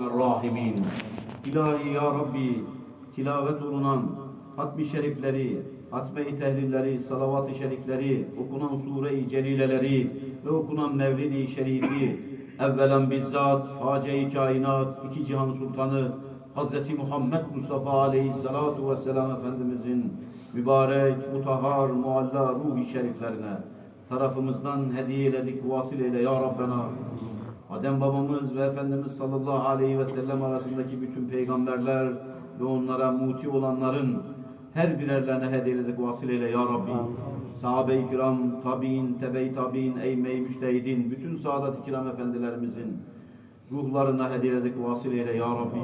Rahimin. İlahi ya Rabbi tilavet olunan hatmi şerifleri, hatme-i tehlilleri, salavat-ı şerifleri, okunan sure-i celileleri ve okunan mevlid-i şerifi evvelen bizzat hace-i kainat, iki cihan sultanı Hazreti Muhammed Mustafa aleyhissalatu vesselam Efendimizin mübarek, mutahhar, mualla ruhi şeriflerine tarafımızdan hediye eyledik, vasıl eyle ya Rabbena. Adem babamız ve Efendimiz sallallahu aleyhi ve sellem arasındaki bütün peygamberler ve onlara muti olanların her birerlerine hediyelik vasıl eyle ya Rabbi. Sahabe-i kiram, tabi'in, tebe-i tabi'in, eymey müştehidin, bütün saadat-ı kiram efendilerimizin ruhlarına hediyelik vasıl eyle ya Rabbi.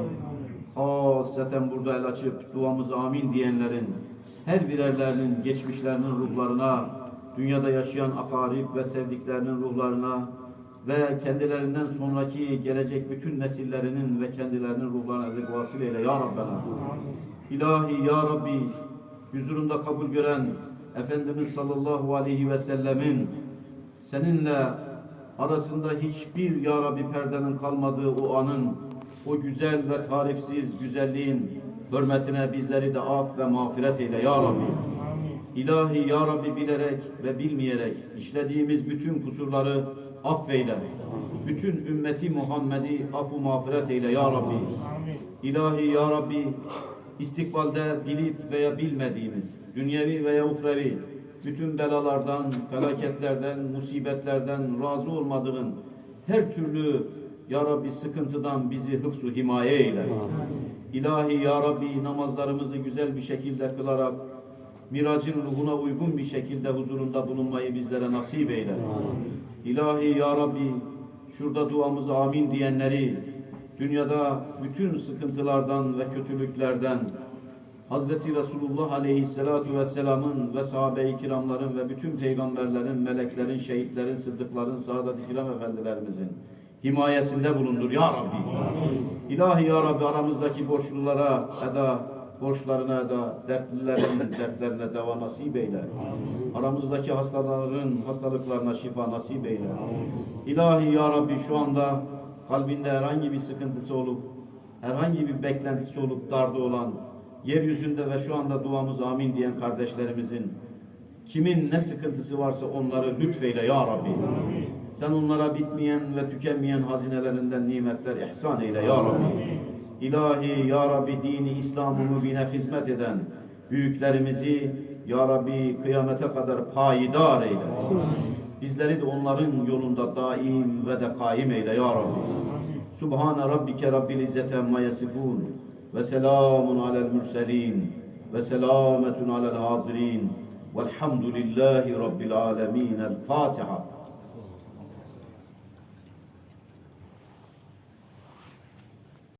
Hasreten burada el açıp duamızı amin diyenlerin her birerlerinin geçmişlerinin ruhlarına, dünyada yaşayan akarip ve sevdiklerinin ruhlarına ve kendilerinden sonraki gelecek bütün nesillerinin ve kendilerinin ruhlarına ezek vasıl eyle ya Rabbena. İlahi ya Rabbi huzurunda kabul gören Efendimiz sallallahu aleyhi ve sellemin seninle arasında hiçbir ya Rabbi perdenin kalmadığı o anın o güzel ve tarifsiz güzelliğin hürmetine bizleri de af ve mağfiret eyle ya Rabbi. İlahi ya Rabbi bilerek ve bilmeyerek işlediğimiz bütün kusurları affeyle. Bütün ümmeti Muhammed'i affu mağfiret eyle ya Rabbi. İlahi ya Rabbi istikbalde bilip veya bilmediğimiz dünyevi veya ukrevi bütün belalardan, felaketlerden, musibetlerden razı olmadığın her türlü ya Rabbi sıkıntıdan bizi hıfzu himaye eyle. İlahi ya Rabbi namazlarımızı güzel bir şekilde kılarak miracın ruhuna uygun bir şekilde huzurunda bulunmayı bizlere nasip eyle. İlahi ya Rabbi şurada duamızı amin diyenleri dünyada bütün sıkıntılardan ve kötülüklerden Hazreti Resulullah Aleyhisselatu Vesselam'ın ve sahabe-i kiramların ve bütün peygamberlerin, meleklerin, şehitlerin, sıddıkların, saadat-ı kiram efendilerimizin himayesinde bulundur ya Rabbi. İlahi ya Rabbi aramızdaki borçlulara eda, borçlarına eda, dertlilerin dertlerine deva nasip eyle. Aramızdaki hastaların hastalıklarına şifa nasip eyle. İlahi ya Rabbi şu anda kalbinde herhangi bir sıkıntısı olup, herhangi bir beklentisi olup darda olan, yeryüzünde ve şu anda duamız amin diyen kardeşlerimizin kimin ne sıkıntısı varsa onları lütfeyle ya Rabbi. Sen onlara bitmeyen ve tükenmeyen hazinelerinden nimetler ihsan eyle ya Rabbi. İlahi ya Rabbi dini İslam'ı mübine hizmet eden büyüklerimizi ya Rabbi kıyamete kadar payidar eyle. Bizleri de onların yolunda daim ve de kaim eyle ya Rabbi. Subhane Rabbike Rabbil İzzete Amma Yasifun ve selamun alel mürselin ve selametun alel hazirin velhamdülillahi Rabbil alemin. El Fatiha.